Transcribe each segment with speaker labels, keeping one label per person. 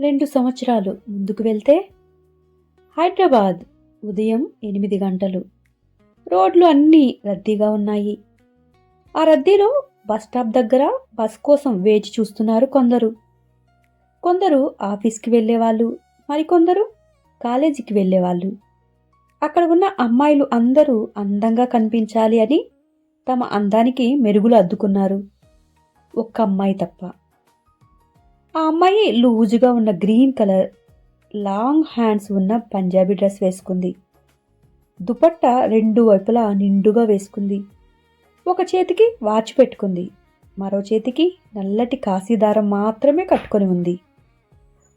Speaker 1: రెండు సంవత్సరాలు ముందుకు వెళ్తే హైదరాబాద్ ఉదయం ఎనిమిది గంటలు. రోడ్లు అన్నీ రద్దీగా ఉన్నాయి. ఆ రద్దీలో బస్ స్టాప్ దగ్గర బస్ కోసం వేచి చూస్తున్నారు కొందరు. కొందరు ఆఫీస్కి వెళ్ళేవాళ్ళు మరికొందరు కాలేజీకి వెళ్ళేవాళ్ళు. అక్కడ ఉన్న అమ్మాయిలు అందరూ అందంగా కనిపించాలి అని తమ అందానికి మెరుగులు అద్దుకున్నారు. ఒక్క అమ్మాయి తప్ప. ఆ అమ్మాయి లూజుగా ఉన్న గ్రీన్ కలర్ లాంగ్ హ్యాండ్స్ ఉన్న పంజాబీ డ్రెస్ వేసుకుంది. దుపట్టా రెండు వైపులా నిండుగా వేసుకుంది. ఒక చేతికి వాచ్ పెట్టుకుంది. మరో చేతికి నల్లటి కాశీదారం మాత్రమే కట్టుకొని ఉంది.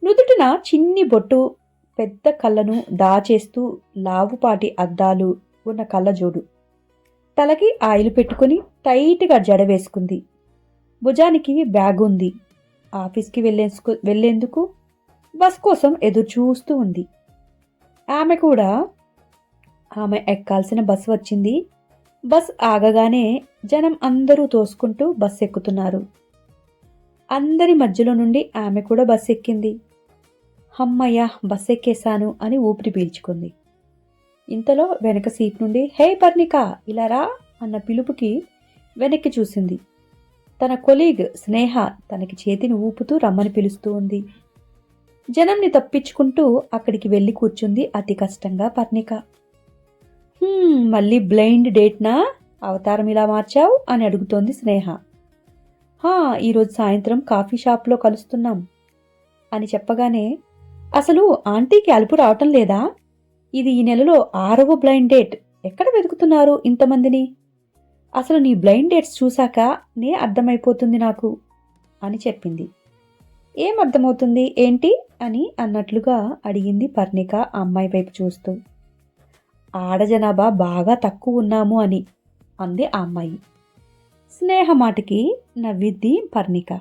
Speaker 1: నుదుటిన చిన్ని బొట్టు పెద్ద కళ్ళను దాచేస్తూ లావుపాటి అద్దాలు ఉన్న కళ్ళజోడు తలకి ఆయిల్ పెట్టుకుని టైట్గా జడ వేసుకుంది. భుజానికి బ్యాగ్ ఉంది. ఆఫీస్కి వెళ్ళేసుకు వెళ్ళేందుకు బస్ కోసం ఎదురు చూస్తూ ఉంది. ఆమె కూడా ఆమె ఎక్కాల్సిన బస్ వచ్చింది. బస్ ఆగగానే జనం అందరూ తోసుకుంటూ బస్ ఎక్కుతున్నారు. అందరి మధ్యలో నుండి ఆమె కూడా బస్ ఎక్కింది. హమ్మయ్య బస్ ఎక్కేశాను అని ఊపిరి పీల్చుకుంది. ఇంతలో వెనక సీట్ నుండి హే పర్ణిక ఇలా రా అన్న పిలుపుకి వెనక్కి చూసింది. తన కొలీగ్ స్నేహ తనకి చేతిని ఊపుతూ రమ్మని పిలుస్తూ ఉంది. జనంని తప్పించుకుంటూ అక్కడికి వెళ్ళి కూర్చుంది అతి కష్టంగా పర్ణిక. మళ్ళీ బ్లైండ్ డేట్నా? అవతారం ఇలా మార్చావు? అని అడుగుతోంది స్నేహ. హా ఈరోజు సాయంత్రం కాఫీ షాప్లో కలుస్తున్నాం. అని చెప్పగానే అసలు ఆంటీకి అలుపు రావటం లేదా? ఇది ఈ నెలలో ఆరవ బ్లైండ్ డేట్. ఎక్కడ వెతుకుతున్నారు ఇంతమందిని? అసలు నీ బ్లైండ్ డేట్స్ చూశాక నే అర్థమైపోతుంది నాకు అని చెప్పింది. ఏం అర్థమవుతుంది ఏంటి అని అన్నట్లుగా అడిగింది పర్ణిక అమ్మాయి వైపు చూస్తూ. ఆడ జనాభా బాగా తక్కువ ఉన్నాము అని అంది ఆ అమ్మాయి. స్నేహ మాటకి నవ్విద్ది పర్ణిక.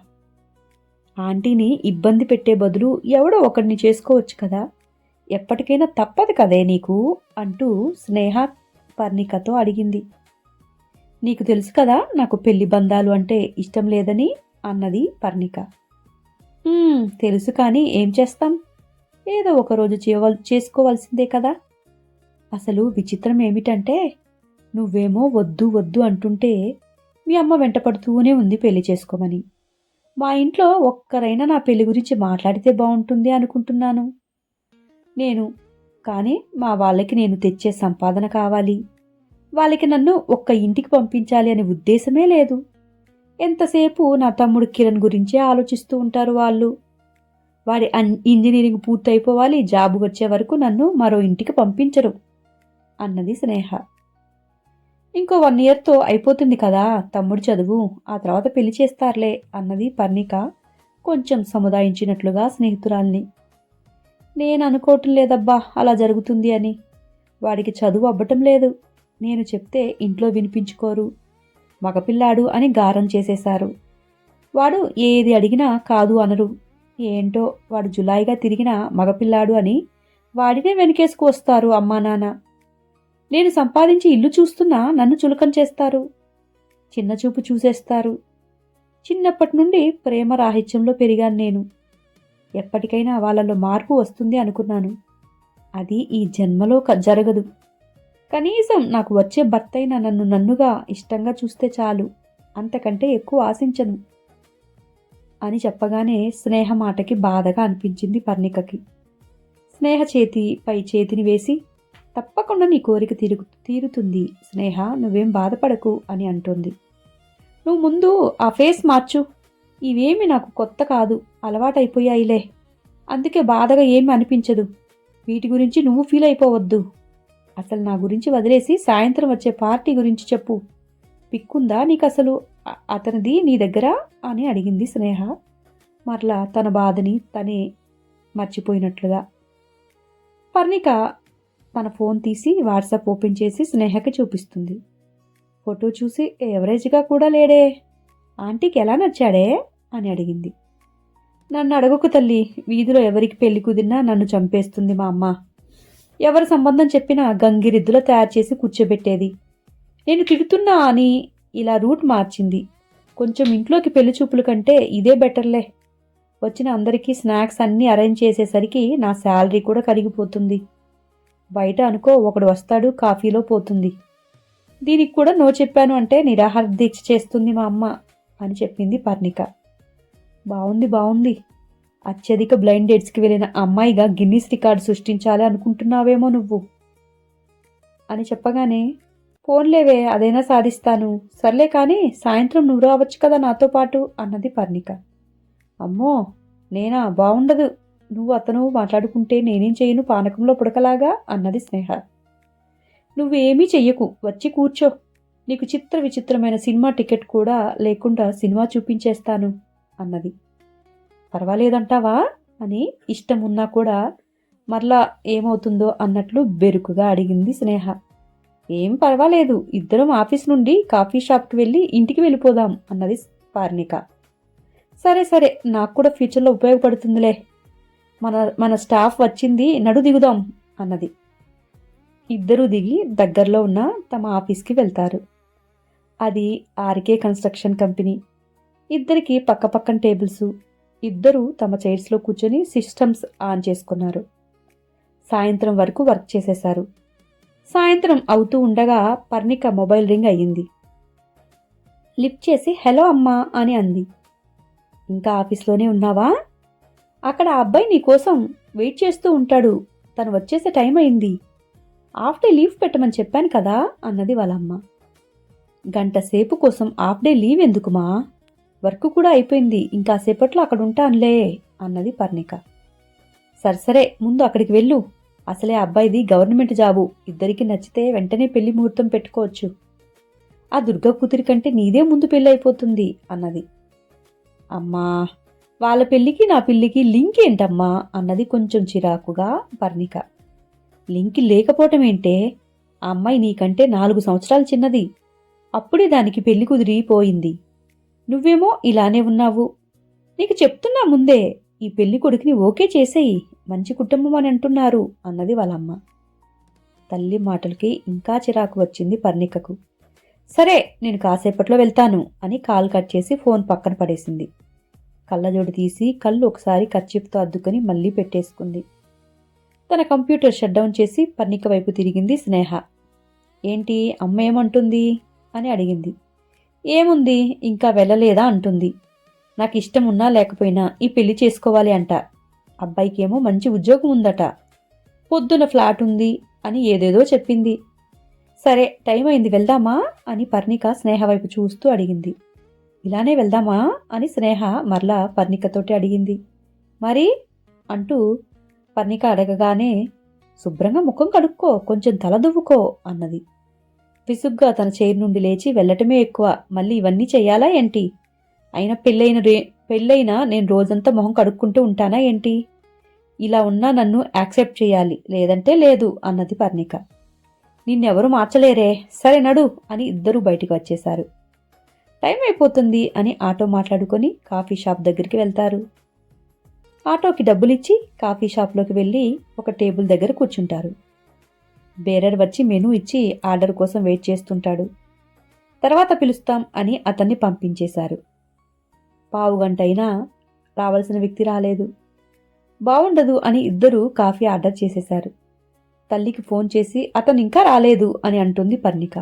Speaker 1: ఆంటీని ఇబ్బంది పెట్టే బదులు ఎవడో ఒకడిని చేసుకోవచ్చు కదా. ఎప్పటికైనా తప్పదు కదే నీకు అంటూ స్నేహ పర్ణికతో అడిగింది. నీకు తెలుసు కదా నాకు పెళ్ళి బంధాలు అంటే ఇష్టం లేదని అన్నది పర్ణిక. తెలుసు కానీ ఏం చేస్తాం? ఏదో ఒకరోజు చేయవల్ చేసుకోవాల్సిందే కదా. అసలు విచిత్రం ఏమిటంటే నువ్వేమో వద్దు వద్దు అంటుంటే మీ అమ్మ వెంటపడుతూనే ఉంది పెళ్ళి చేసుకోమని. మా ఇంట్లో ఒక్కరైనా నా పెళ్ళి గురించి మాట్లాడితే బాగుంటుంది అనుకుంటున్నాను. నేను కానీ మా వాళ్ళకి నేను తెచ్చే సంపాదన కావాలి. వాళ్ళకి నన్ను ఒక్క ఇంటికి పంపించాలి అనే ఉద్దేశమే లేదు. ఎంతసేపు నా తమ్ముడు కిరణ్ గురించే ఆలోచిస్తూ ఉంటారు వాళ్ళు. వాడి అన్ ఇంజనీరింగ్ పూర్తయిపోవాలి జాబు వచ్చే వరకు నన్ను మరో ఇంటికి పంపించరు అన్నది స్నేహ. ఇంకో వన్ ఇయర్తో అయిపోతుంది కదా తమ్ముడు చదువు ఆ తర్వాత పెళ్ళి చేస్తారులే అన్నది పర్ణిక కొంచెం సముదాయించినట్లుగా స్నేహితురాల్ని. నేను అనుకోవటం లేదబ్బా అలా జరుగుతుంది అని. వాడికి చదువు అవ్వటం లేదు. నేను చెప్తే ఇంట్లో వినిపించుకోరు. మగపిల్లాడు అని గారం చేసేశారు. వాడు ఏది అడిగినా కాదు అనరు. ఏంటో వాడు జులాయిగా తిరిగిన మగపిల్లాడు అని వాడినే వెనకేసుకు వస్తారు అమ్మా నాన్న. నేను సంపాదించి ఇల్లు చూస్తున్నా నన్ను చులకం చేస్తారు. చిన్న చూపు చూసేస్తారు. చిన్నప్పటి నుండి ప్రేమ రాహిత్యంలో పెరిగాను నేను. ఎప్పటికైనా వాళ్ళలో మార్పు వస్తుంది అనుకున్నాను. అది ఈ జన్మలో క- జరగదు. కనీసం నాకు వచ్చే భర్తైన నన్ను నన్నుగా ఇష్టంగా చూస్తే చాలు. అంతకంటే ఎక్కువ ఆశించను. అని చెప్పగానే స్నేహ మాటకి బాధగా అనిపించింది పర్ణికకి. స్నేహ చేతి పై చేతిని వేసి తప్పకుండా నీ కోరిక తీరు తీరుతుంది. స్నేహ నువ్వేం బాధపడకు అని అంటుంది. నువ్వు ముందు ఆ ఫేస్ మార్చు. ఇవేమి నాకు కొత్త కాదు అలవాటైపోయాయిలే. అందుకే బాధగా ఏమి అనిపించదు. వీటి గురించి నువ్వు ఫీల్ అయిపోవద్దు అసలు నా గురించి వదిలేసి సాయంత్రం వచ్చే పార్టీ గురించి చెప్పు. పిక్కుందా నీకు అసలు అతనిది నీ దగ్గర? అని అడిగింది స్నేహ. మరలా తన బాధని తనే మర్చిపోయినట్లుగా. పర్ణిక తన ఫోన్ తీసి వాట్సాప్ ఓపెన్ చేసి స్నేహకి చూపిస్తుంది. ఫోటో చూసి ఎవరేజ్గా కూడా లేడే. ఆంటీకి ఎలా నచ్చాడే? అని అడిగింది. నన్ను అడగకు తల్లి వీధిలో ఎవరికి పెళ్ళి కుదిరినా నన్ను చంపేస్తుంది మా అమ్మ. ఎవరి సంబంధం చెప్పినా గంగిరిద్దులో తయారు చేసి కూర్చోబెట్టేది. నేను తిడుతున్నా అని ఇలా రూట్ మార్చింది. కొంచెం ఇంట్లోకి పెళ్ళి చూపులు కంటే ఇదే బెటర్లే. వచ్చిన అందరికీ స్నాక్స్ అన్నీ అరేంజ్ చేసేసరికి నా శాలరీ కూడా కరిగిపోతుంది. బయట అనుకో ఒకడు వస్తాడు కాఫీలో పోతుంది. దీనికి కూడా నో చెప్పాను అంటే నిరాహార దీక్ష చేస్తుంది మా అమ్మ అని చెప్పింది పర్ణిక. బాగుంది బాగుంది అత్యధిక బ్లైండ్ డేట్స్కి వెళ్ళిన అమ్మాయిగా గిన్నీస్ రికార్డు సృష్టించాలి అనుకుంటున్నావేమో నువ్వు? అని చెప్పగానే ఫోన్లేవే అదైనా సాధిస్తాను. సర్లే కానీ సాయంత్రం నువ్వు రావచ్చు కదా నాతో పాటు? అన్నది పర్ణిక. అమ్మో నేనా? బాగుండదు నువ్వు అతను మాట్లాడుకుంటే నేనేం చేయను? పానకంలో పుడకలాగా? అన్నది స్నేహ. నువ్వేమీ చెయ్యకు. వచ్చి కూర్చో. నీకు చిత్ర విచిత్రమైన సినిమా టికెట్ కూడా లేకుండా సినిమా చూపించేస్తాను అన్నది. పర్వాలేదంటావా అని ఇష్టం ఉన్నా కూడా మరలా ఏమవుతుందో అన్నట్లు బెరుకుగా అడిగింది స్నేహ. ఏం పర్వాలేదు ఇద్దరం ఆఫీస్ నుండి కాఫీ షాప్కి వెళ్ళి ఇంటికి వెళ్ళిపోదాం అన్నది పార్ణిక సరే సరే నాకు కూడా ఫ్యూచర్లో ఉపయోగపడుతుందిలే. మన మన స్టాఫ్ వచ్చింది నడు దిగుదాం అన్నది. ఇద్దరూ దిగి దగ్గరలో ఉన్న తమ ఆఫీస్కి వెళ్తారు. అది ఆర్కే కన్స్ట్రక్షన్ కంపెనీ. ఇద్దరికి పక్కపక్కన టేబుల్స్ ఇద్దరూ తమ చైర్స్లో కూర్చొని సిస్టమ్స్ ఆన్ చేసుకున్నారు. సాయంత్రం వరకు వర్క్ చేసేశారు. సాయంత్రం అవుతూ ఉండగా పర్ణిక మొబైల్ రింగ్ అయ్యింది. లిఫ్ట్ చేసి హలో అమ్మా అని అంది. ఇంకా ఆఫీస్లోనే ఉన్నావా? అక్కడ ఆ అబ్బాయి నీకోసం వెయిట్ చేస్తూ ఉంటాడు. తను వచ్చేసే టైం అయింది. హాఫ్ డే లీవ్ పెట్టమని చెప్పాను కదా అన్నది వాళ్ళమ్మ గంట సేపు కోసం హాఫ్ డే లీవ్ ఎందుకుమా వర్క్ కూడా అయిపోయింది ఇంకా సేపట్లో అక్కడ ఉంటానులే అన్నది పర్ణిక. సరసరే ముందు అక్కడికి వెళ్ళు. అసలే అబ్బాయిది గవర్నమెంట్ జాబు. ఇద్దరికి నచ్చితే వెంటనే పెళ్ళి ముహూర్తం పెట్టుకోవచ్చు. ఆ దుర్గా కూతురి కంటే నీదే ముందు పెళ్ళి అయిపోతుంది అన్నది. అమ్మా వాళ్ళ పెళ్ళికి నా పెళ్ళికి లింక్ ఏంటమ్మా? అన్నది కొంచెం చిరాకుగా పర్ణిక. లింక్ లేకపోవటం ఏంటే? ఆ అమ్మాయి నీకంటే నాలుగు సంవత్సరాలు చిన్నది. అప్పుడే దానికి పెళ్ళి కుదిరిపోయింది. నువ్వేమో ఇలానే ఉన్నావు. నీకు చెప్తున్నా ముందే ఈ పెళ్ళి కొడుకుని ఓకే చేసేయి మంచి కుటుంబం అని అంటున్నారు అన్నది వాళ్ళమ్మ. తల్లి మాటలకి ఇంకా చిరాకు వచ్చింది పర్ణికకు. సరే నేను కాసేపట్లో వెళ్తాను అని కాల్ కట్ చేసి ఫోన్ పక్కన పడేసింది. కళ్ళజోడు తీసి కళ్ళు ఒకసారి కచ్చిప్తో అద్దుకొని మళ్ళీ పెట్టేసుకుంది. తన కంప్యూటర్ షట్ డౌన్ చేసి పర్ణిక వైపు తిరిగింది స్నేహ. ఏంటి అమ్మ ఏమంటుంది? అని అడిగింది. ఏముంది? ఇంకా వెళ్ళలేదా? అంటుంది. నాకు ఇష్టం ఉన్నా లేకపోయినా ఈ పెళ్ళి చేసుకోవాలి అంట. అబ్బాయికేమో మంచి ఉద్యోగం ఉందట. పొద్దున ఫ్లాట్ ఉంది అని ఏదేదో చెప్పింది. సరే టైం అయింది వెళ్దామా? అని పర్ణిక స్నేహ వైపు చూస్తూ అడిగింది. ఇలానే వెళ్దామా? అని స్నేహ మరలా పర్ణికతోటి అడిగింది. మరి? అంటూ పర్ణిక అడగగానే శుభ్రంగా ముఖం కడుక్కో కొంచెం తల దువ్వుకో అన్నది. విసుగ్గా తన చైర్ నుండి లేచి వెళ్ళటమే ఎక్కువ. మళ్ళీ ఇవన్నీ చెయ్యాలా ఏంటి? అయినా పెళ్ళైన రే పెళ్ళైనా నేను రోజంతా మొహం కడుక్కుంటూ ఉంటానా ఏంటి? ఇలా ఉన్నా నన్ను యాక్సెప్ట్ చేయాలి. లేదంటే లేదు అన్నది పర్ణిక. నిన్నెవరు మార్చలేరే. సరే నడు అని ఇద్దరూ బయటికి వచ్చేశారు. టైం అయిపోతుంది అని ఆటో మాట్లాడుకొని కాఫీ షాప్ దగ్గరికి వెళ్తారు. ఆటోకి డబ్బులిచ్చి కాఫీ షాప్లోకి వెళ్ళి ఒక టేబుల్ దగ్గర కూర్చుంటారు. బేరర్ వచ్చి మెనూ ఇచ్చి ఆర్డర్ కోసం వెయిట్ చేస్తుంటాడు. తర్వాత పిలుస్తాం అని అతన్ని పంపించేశారు. పావు అయినా రావాల్సిన వ్యక్తి రాలేదు. బావుండదు అని ఇద్దరూ కాఫీ ఆర్డర్ చేసేశారు. తల్లికి ఫోన్ చేసి అతను ఇంకా రాలేదు అని అంటుంది పర్ణిక.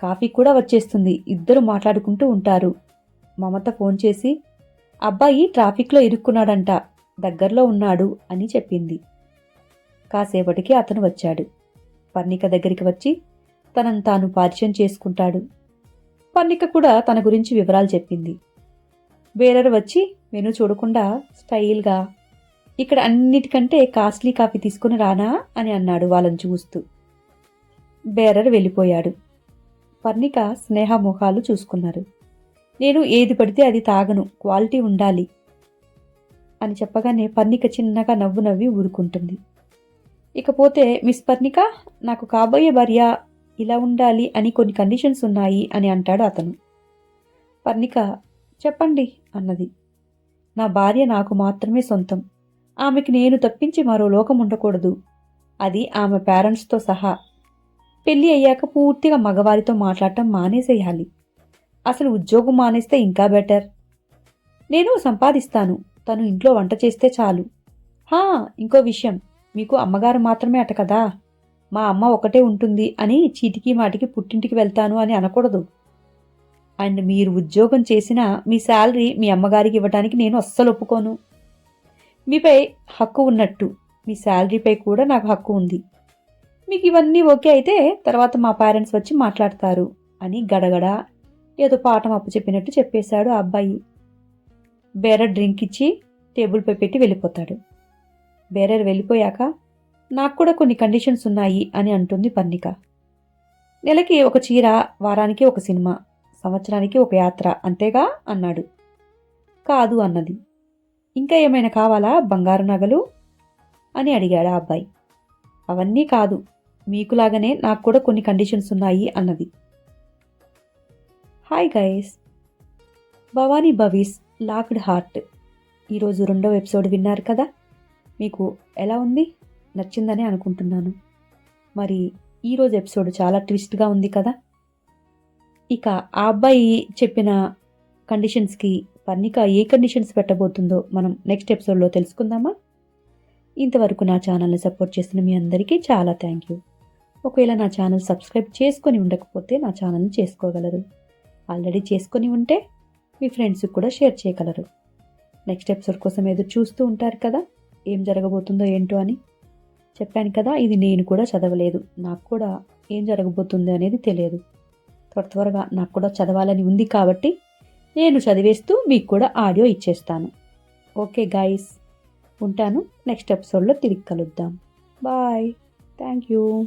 Speaker 1: కాఫీ కూడా వచ్చేస్తుంది ఇద్దరు మాట్లాడుకుంటూ ఉంటారు. మమత ఫోన్ చేసి అబ్బాయి ట్రాఫిక్లో ఇరుక్కున్నాడంట దగ్గరలో ఉన్నాడు అని చెప్పింది. కాసేపటికి అతను వచ్చాడు. పర్ణిక దగ్గరికి వచ్చి తనను తాను పరిచయం చేసుకుంటాడు. పన్నిక కూడా తన గురించి వివరాలు చెప్పింది. బేరర్ వచ్చి మెను చూడకుండా స్టైల్గా ఇక్కడ అన్నిటికంటే కాస్ట్లీ కాఫీ తీసుకుని రానా అని అన్నాడు వాళ్ళని చూస్తూ. బేరర్ వెళ్ళిపోయాడు. పర్ణిక స్నేహ ముఖాలు చూసుకున్నారు. నేను ఏది పడితే అది తాగను క్వాలిటీ ఉండాలి అని చెప్పగానే పర్ణిక చిన్నగా నవ్వు నవ్వి ఊరుకుంటుంది. ఇకపోతే మిస్ పర్ణిక నాకు కాబోయే భార్య ఇలా ఉండాలి అని కొన్ని కండిషన్స్ ఉన్నాయి అని అంటాడు అతను. పర్ణిక చెప్పండి అన్నది. నా భార్య నాకు మాత్రమే సొంతం. ఆమెకి నేను తప్పించి మరో లోకం ఉండకూడదు. అది ఆమె పేరెంట్స్తో సహా. పెళ్ళి అయ్యాక పూర్తిగా మగవారితో మాట్లాడటం మానేసేయాలి. అసలు ఉద్యోగం మానేస్తే ఇంకా బెటర్ నేను సంపాదిస్తాను. తను ఇంట్లో వంట చేస్తే చాలు. హా ఇంకో విషయం. మీకు అమ్మగారు మాత్రమే అట కదా? మా అమ్మ ఒకటే ఉంటుంది అని చీటికి మాటికి పుట్టింటికి వెళ్తాను అని అనకూడదు. అండ్ మీరు ఉద్యోగం చేసినా మీ శాలరీ మీ అమ్మగారికి ఇవ్వడానికి నేను అస్సలు ఒప్పుకోను. మీపై హక్కు ఉన్నట్టు. మీ శాలరీపై కూడా నాకు హక్కు ఉంది. మీకు ఇవన్నీ ఓకే అయితే తర్వాత మా పేరెంట్స్ వచ్చి మాట్లాడతారు అని గడగడ ఏదో పాఠం అప్పు చెప్పినట్టు చెప్పేశాడు ఆ అబ్బాయి. బేర డ్రింక్ ఇచ్చి టేబుల్పై పెట్టి వెళ్ళిపోతాడు. బేరర్ వెళ్ళిపోయాక నాకు కూడా కొన్ని కండిషన్స్ ఉన్నాయి అని అంటుంది పన్నిక నెలకి ఒక చీర వారానికి ఒక సినిమా సంవత్సరానికి ఒక యాత్ర అంతేగా? అన్నాడు. కాదు అన్నది. ఇంకా ఏమైనా కావాలా? బంగారు నగలు? అని అడిగాడు ఆ అబ్బాయి. అవన్నీ కాదు మీకులాగానే నాకు కూడా కొన్ని కండిషన్స్ ఉన్నాయి అన్నది. హాయ్ గైస్ భవానీ భవీస్ లాక్డ్ హార్ట్. ఈరోజు రెండవ ఎపిసోడ్ విన్నారు కదా? మీకు ఎలా ఉంది? నచ్చిందని అనుకుంటున్నాను. మరి ఈరోజు ఎపిసోడ్ చాలా ట్విస్ట్గా ఉంది కదా? ఇక ఆ అబ్బాయి చెప్పిన కండిషన్స్కి పర్ణిక ఏ కండిషన్స్ పెట్టబోతుందో మనం నెక్స్ట్ ఎపిసోడ్లో తెలుసుకుందామా? ఇంతవరకు నా ఛానల్ని సపోర్ట్ చేస్తున్న మీ అందరికీ చాలా థ్యాంక్ యూ. ఒకవేళ నా ఛానల్ సబ్స్క్రైబ్ చేసుకొని ఉండకపోతే నా ఛానల్ని చేసుకోగలరు. ఆల్రెడీ చేసుకొని ఉంటే మీ ఫ్రెండ్స్కి కూడా షేర్ చేయగలరు. నెక్స్ట్ ఎపిసోడ్ కోసం ఎదురు చూస్తూ ఉంటారు కదా? ఏం జరగబోతుందో ఏంటో అని చెప్పాను కదా ఇది నేను కూడా చదవలేదు. నాకు కూడా ఏం జరగబోతుంది అనేది తెలియదు. త్వర త్వరగా నాకు కూడా చదవాలని ఉంది కాబట్టి నేను చదివేస్తూ మీకు కూడా ఆడియో ఇచ్చేస్తాను. ఓకే గాయస్ ఉంటాను. నెక్స్ట్ ఎపిసోడ్లో తిరిగి కలుద్దాం. బాయ్. Thank you.